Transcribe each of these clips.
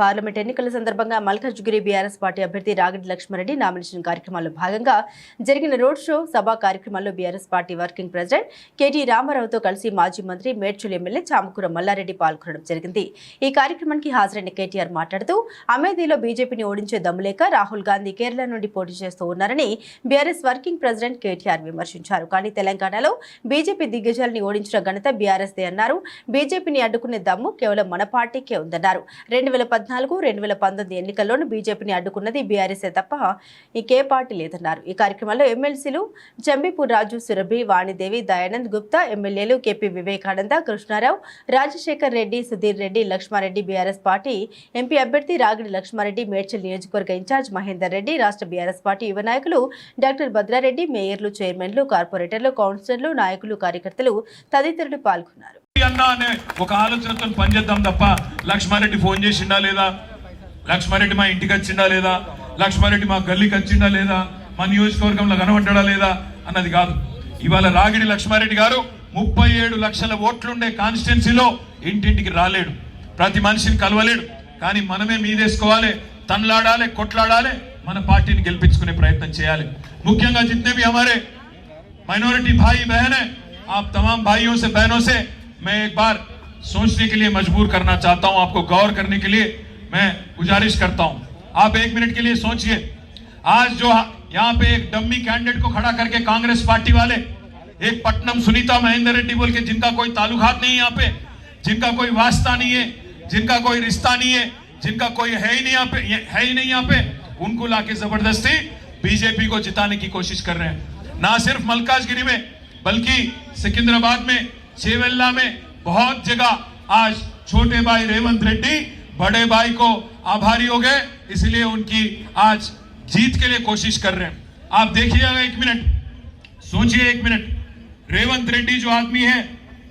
Parliament ఎన్నికల సందర్భంగా Malkajgiri BRS party అభ్యర్థి రాగడి లక్ష్మారెడ్డి నామినేషన్ కార్యక్రమాల్లో భాగంగా జరిగిన రోడ్ షో సభా కార్యక్రమాల్లో BRS party working president KT రామారావుతో కలిసి మాజీ మంత్రి మేడ్చల్ ఎమ్మెల్యే చామకూర మల్లారెడ్డి పాల్గొనడం జరిగింది. ఈ కార్యక్రమానికి హాజరైన కేటీఆర్ మాట్లాడుతూ అమేథీలో బీజేపీని ఓడించే దమ్ములేక రాహుల్ గాంధీ కేరళ నుండి పోటీ చేస్తూ ఉన్నారని బీఆర్ఎస్ వర్కింగ్ ప్రెసిడెంట్ కేటీఆర్ విమర్శించారు. కానీ తెలంగాణలో బీజేపీ దిగ్గజాలని ఓడించిన ఘనత బీఆర్ఎస్ దే అన్నారు. బీజేపీని అడ్డుకునే దమ్ము కేవలం మన పార్టీకే ఉందన్నారు. రెండు వేల పద్నాలుగు రెండు వేల పంతొమ్మిది ఎన్నికల్లోనూ బీజేపీని అడ్డుకున్నది బీఆర్ఎస్ఏ తప్ప ఇంకే పార్టీ లేదన్నారు. ఈ కార్యక్రమంలో ఎమ్మెల్సీలు జంబీపూర్ రాజు సురభి వాణిదేవి దయానంద్ గుప్తా ఎమ్మెల్యేలు KP Vivekananda Krishnarao Rajasekhar Reddy Sudheer Reddy Lakshmareddy BRS party MP అభ్యర్థి రాగిడి లక్ష్మారెడ్డి మేడ్చల్ నియోజకవర్గ ఇన్ఛార్జ్ మహేందర్ రెడ్డి రాష్ట్ర బీఆర్ఎస్ పార్టీ యువ నాయకులు డాక్టర్ భద్రారెడ్డి మేయర్లు చైర్మన్లు కార్పొరేటర్లు కౌన్సిలర్లు నాయకులు కార్యకర్తలు తదితరులు పాల్గొన్నారు. అన్నా అనే ఒక ఆలోచనతో పనిచేద్దాం తప్ప లక్ష్మారెడ్డి ఫోన్ చేసిండా లేదా లక్ష్మారెడ్డి మా ఇంటికి వచ్చిండా లేదా లక్ష్మారెడ్డి మా గల్లీకి వచ్చిండా లేదా మా నియోజకవర్గంలో కనబడ్డా లేదా అన్నది కాదు ఇవాళ రాగిడి లక్ష్మారెడ్డి గారు ముప్పై ఏడు లక్షల ఓట్లుండే కాన్స్టిట్యున్సీలో ఇంటింటికి రాలేడు ప్రతి మనిషిని కలవలేడు కానీ మనమే మీదేసుకోవాలి తన్లాడాలి కొట్లాడాలి మన పార్టీని గెలిపించుకునే ప్రయత్నం చేయాలి ముఖ్యంగా जितने भी हमारे माइनॉरिटी भाई बहन है आप तमाम भाइयों से बहनों से मैं एक बार सोचने के लिए मजबूर करना चाहता हूँ, आपको गौर करने के लिए मैं गुजारिश करता हूँ। आप एक मिनट के लिए सोचिए। आज जो यहाँ पे एक डम्मी कैंडिडेट को खड़ा करके कांग्रेस पार्टी वाले, एक पटनम सुनीता महेंद्र रेड्डी बोल के, जिनका कोई ताल्लुकात नहीं है यहाँ पे, जिनका कोई वास्ता नहीं है, जिनका कोई रिश्ता नहीं है, जिनका कोई है ही नहीं यहाँ पे है ही नहीं यहाँ पे, उनको लाके ज़बरदस्ती बीजेपी को जिताने की कोशिश कर रहे हैं। ना सिर्फ़ मलकाजगिरी में, बल्कि सिकंदराबाद में छेवेल्ला में बहुत जगह आज छोटे भाई रेवंत रेड्डी बड़े भाई को आभारी हो गए इसलिए उनकी आज जीत के लिए कोशिश कर रहे हैं। आप देखिएगा एक मिनट सोचिए एक मिनट रेवंत रेड्डी जो आदमी है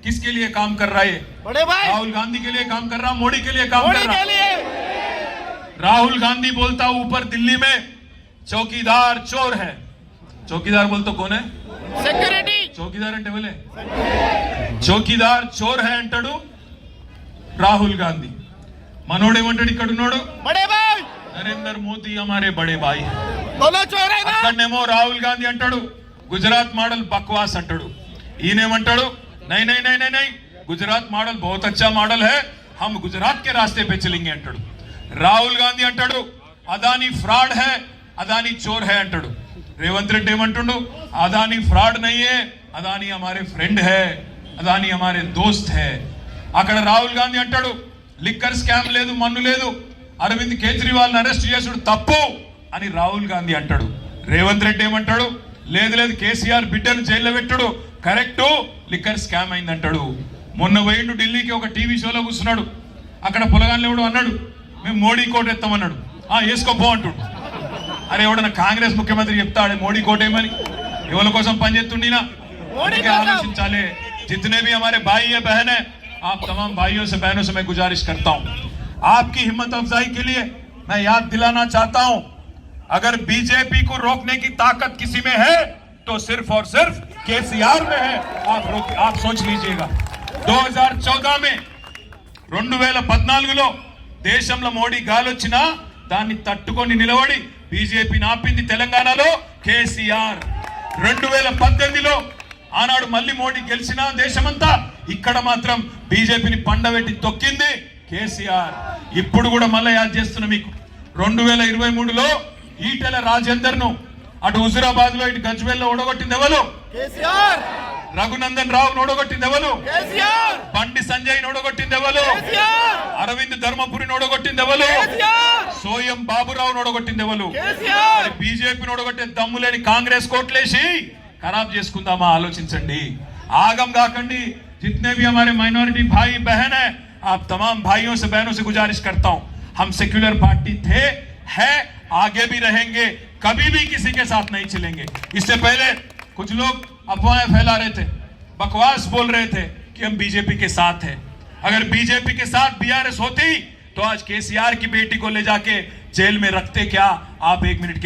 किसके लिए काम कर रहा है? बड़े भाई। राहुल गांधी के लिए काम कर रहा मोदी के लिए काम कर रहा। राहुल गांधी बोलता ऊपर दिल्ली में चौकीदार चोर है। चौकीदार बोल तो कौन है? सिक्योरिटी चौकीदार है टेबल है। चौकीदार चोर है अटाड़ राहुल गांधी मनोड़े इकड़े नरेंद्र मोदी हमारे बड़े भाई है राहुल गांधी अटाड़ गुजरात मॉडल बकवास अटाड़ो नहीं नहीं नहीं नहीं नहीं गुजरात मॉडल बहुत अच्छा मॉडल है हम गुजरात के रास्ते पे चलेंगे अटाड़ राहुल गांधी अटाड़ अदानी फ्रॉड है अदानी चोर है अटाड़ रेवंतरे रेडी अदानी फ्रॉड नहीं है अदानी हमारे फ्रेंड है అదాని అమారే దోస్త్ హే. అక్కడ రాహుల్ గాంధీ అంటాడు లిక్కర్ స్కామ్ లేదు మన్ను లేదు. అరవింద్ కేజ్రీవాల్ని అరెస్ట్ చేసుడు తప్పు అని రాహుల్ గాంధీ అంటాడు. రేవంత్ రెడ్డి ఏమంటాడు లేదు లేదు కేసీఆర్ బిడ్డను జైల్లో పెట్టాడు. కరెక్టు లిక్కర్ స్కామ్ అయింది అంటాడు మొన్న పోయిండు ఢిల్లీకి ఒక టీవీ షోలో కూర్చున్నాడు. అక్కడ పొలగాన్ ఎవడు అన్నాడు మేము మోడీ కోట ఎత్తామన్నాడు. ఆ వేసుకోపో అంటాడు. అరే ఎవడన్నా కాంగ్రెస్ ముఖ్యమంత్రి చెప్తాడే మోడీ కోట ఏమని ఎవరి కోసం పనిచేస్తుండినా ఆలోచించాలి. जितने भी हमारे भाई है बहन है आप तमाम भाइयों से बहनों से मैं गुजारिश करता हूं आपकी हिम्मत अफजाई के लिए मैं याद दिलाना चाहता हूं अगर बीजेपी को रोकने की ताकत किसी में है तो सिर्फ और सिर्फ केसीआर में है आप रोक आप सोच लीजिएगा 2014 में రెండు వేల పద్నాలుగులో దేశంలో మోడీ గాలొచ్చినా దాన్ని తట్టుకొని నిలబడి బీజేపీని ఆపింది తెలంగాణలో కేసీఆర్ రెండు వేల పద్దెనిమిదిలో ఆనాడు మళ్ళీ మోడీ గెలిచిన దేశమంతా ఇక్కడ మాత్రం బీజేపీని పండబెట్టి తొక్కింది కేసీఆర్. ఇప్పుడు కూడా మళ్ళీ యాద్ చేస్తున్నా మీకు. రెండు వేల ఇరవై మూడులో ఈటెల రాజేందర్ను అటు హుజురాబాద్లో ఇటు గజ్వేల్లో ఓడగొట్టింది ఎవరు? రఘునందన్ రావు ఓడగొట్టింది ఎవరు? బండి సంజయ్ ఓడగొట్టింది ఎవరు? అరవింద్ ధర్మపురి ఓడగొట్టింది ఎవరు? సోయం బాబురావు ఓడగొట్టింది ఎవరు? బీజేపీ ఓడగొట్టే దమ్ము లేని కాంగ్రెస్ కోట్లేసి ఖరాబ్ చేసుకుందామా ఆలోచించండి ఆగం కాకండి जितने भी हमारे माइनॉरिटी भाई बहन है आप तमाम भाइयों से बहनों से गुजारिश करता हूं हम सेक्युलर पार्टी थे है आगे भी रहेंगे कभी भी किसी के साथ नहीं चलेंगे इससे पहले कुछ लोग अफवाहें फैला रहे थे बकवास बोल रहे थे कि हम बीजेपी के साथ हैं अगर बीजेपी के साथ बीआरएस होती तो आज केसीआर की बेटी को ले जाके जेल में रखते क्या आप एक मिनट के